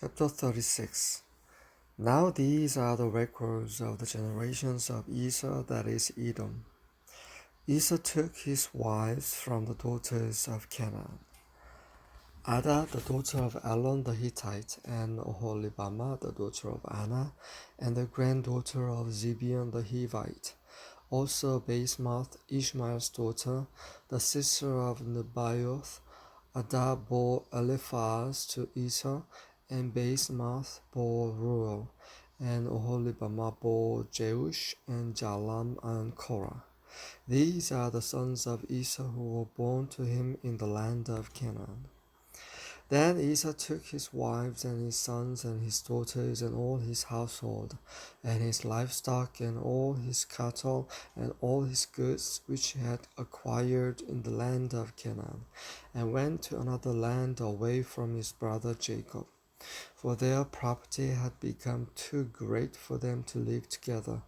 Chapter 36 Now these are the records of the generations of Esau, that is Edom. Esau took his wives from the daughters of Canaan. Ada, the daughter of Elon the Hittite, and Oholibamah, the daughter of Anah, and the granddaughter of Zibeon the Hivite. Also Basemath, Ishmael's daughter, the sister of Nebaioth. Ada bore Eliphaz to Esau, and Basemath bore Reuel, and Oholibamah bore Jeush, and Jalam, and Korah. These are the sons of Esau who were born to him in the land of Canaan. Then Esau took his wives and his sons and his daughters and all his household, and his livestock and all his cattle and all his goods which he had acquired in the land of Canaan, and went to another land away from his brother Jacob for their property had become too great for them to live together,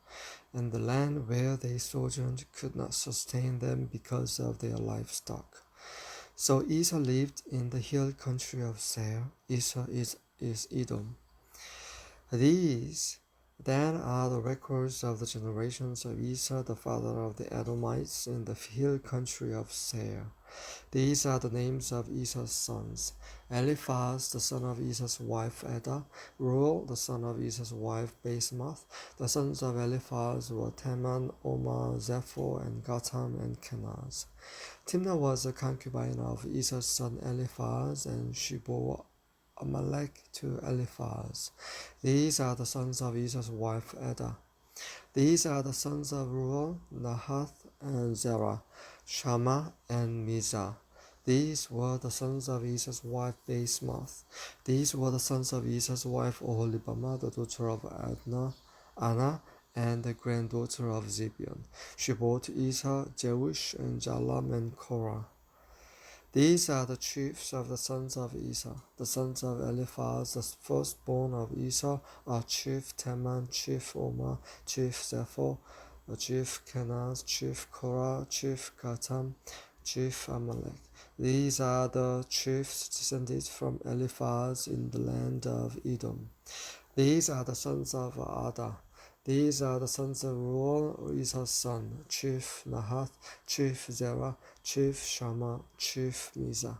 and the land where they sojourned could not sustain them because of their livestock. So Esau lived in the hill country of Seir. Esau is, is Edom. These then are the records of the generations of Esau, the father of the Edomites, in the hill country of Seir. These are the names of Esau's sons Eliphaz, the son of Esau's wife Ada, Reuel, the son of Esau's wife Basemath. The sons of Eliphaz were Teman, Omar, Zepho, and Gatam, and Kenaz. Timnah was a concubine of Esau's son Eliphaz, and she bore Amalek to Eliphaz. These are the sons of Esau's wife Ada. These are the sons of Reuel, Nahath, and Zerah, Shammah, and Mizah. These were the sons of Esau's wife Basemath. These were the sons of Esau's wife Oholibamah, the daughter of Adnah, Anah, and the granddaughter of Zibeon. She bore to Esau and Jalam and Korah. These are the chiefs of the sons of Esau. The sons of Eliphaz, the firstborn of Esau, are Chief Teman, Chief Omar, Chief Zepho, Chief Kenaz, Chief Korah, Chief Gatam, Chief Amalek. These are the chiefs descended from Eliphaz in the land of Edom. These are the sons of Ada. These are the sons of Reuel, Esau's son, Chief Nahath, Chief Zerah, Chief Shammah, Chief Mizah.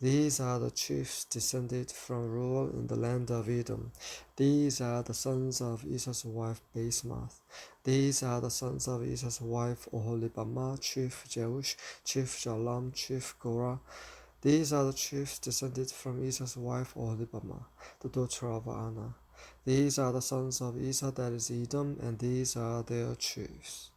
These are the chiefs descended from Reuel in the land of Edom. These are the sons of Esau's wife Basemath. These are the sons of Esau's wife Oholibamah, Chief Jeush, Chief Jalam, Chief Korah. These are the chiefs descended from Esau's wife Oholibamah, the daughter of Anah. These are the sons of Esau, that is Edom, and these are their chiefs.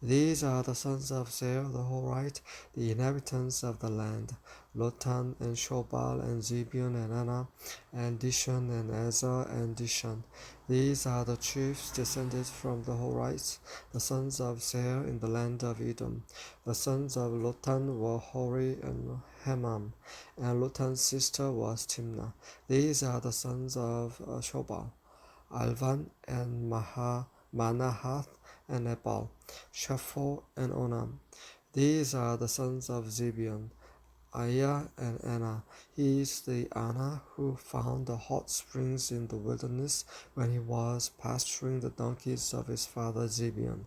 These are the sons of Seir the Horite, the inhabitants of the land, Lotan and Shobal and Zibeon and Anah, and Dishon and Ezer and Dishon. These are the chiefs descended from the Horites, the sons of Seir in the land of Edom. The sons of Lotan were Hori and Hemam, and Lotan's sister was Timnah. These are the sons of uh, Shobal, Alvan and Maha, Manahath and Ebal, Shapho and Onam. These are the sons of Zibeon, Aiah and Anna. He is the Anna who found the hot springs in the wilderness when he was pasturing the donkeys of his father Zibeon.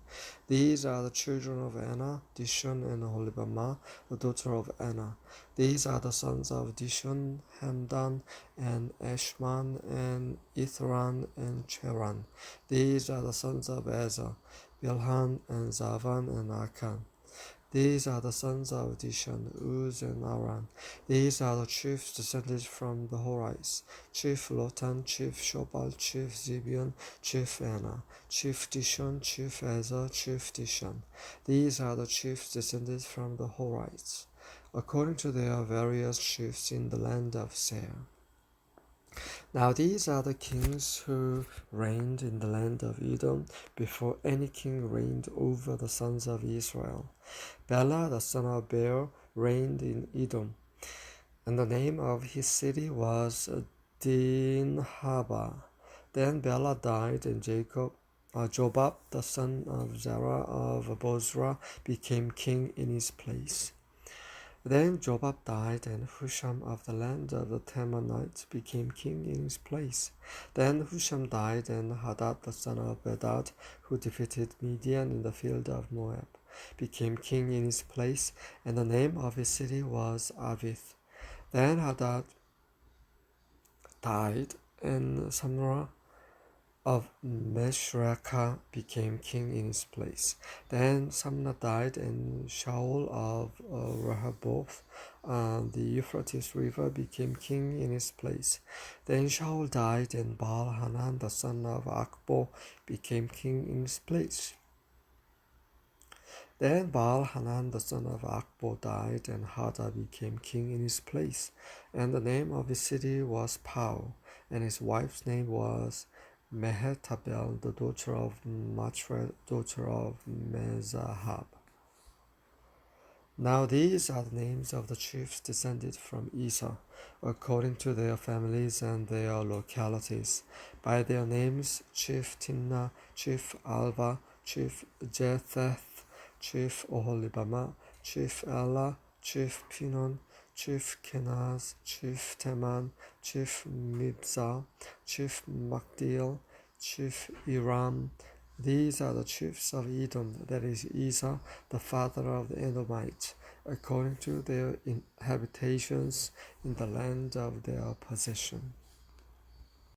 These are the children of Anna, Dishon and Oholibamah, the daughter of Anna. These are the sons of Dishon, Hamdan, and Eshman, and Ithran, and Cheran. These are the sons of Ezer, Bilhan, and Zavan, and Akan. These are the sons of Dishon, Uz, and Aran. These are the chiefs descended from the Horites, Chief Lotan, Chief Shobal, Chief Zibeon, Chief Anah, Chief Dishon, Chief Ezer, Chief Dishon. These are the chiefs descended from the Horites, according to their various chiefs in the land of Seir. Now these are the kings who reigned in the land of Edom before any king reigned over the sons of Israel. Bela the son of Beor reigned in Edom, and the name of his city was Dinhabah. Then Bela died, and Jacob, uh, Jobab the son of Zerah of Bozrah became king in his place. Then Jobab died, and Husham of the land of the Temanites became king in his place. Then Husham died, and Hadad the son of Bedad, who defeated Midian in the field of Moab, became king in his place, and the name of his city was Avith. Then Hadad died, and Samra of Masrekah became king in his place. Then Samna died, and Shaul of uh, Rehoboth on the Euphrates River became king in his place. Then Shaul died, and Baal Hanan the son of Akbor became king in his place. Then Baal Hanan the son of Akbor died, and Hadad became king in his place. And the name of his city was Pau, and his wife's name was Mehetabel, the daughter of Matred, daughter of Mezahab. Now these are the names of the chiefs descended from Esau, according to their families and their localities. By their names, Chief Timnah, Chief Alva, Chief Jetheth, Chief Oholibama, Chief Ella, Chief Pinon, Chief Kenaz, Chief Teman, Chief Mibzah, Chief Magdiel, Chief Iram. These are the chiefs of Edom, that is Esau, the father of the Edomites, according to their habitations in the land of their possession.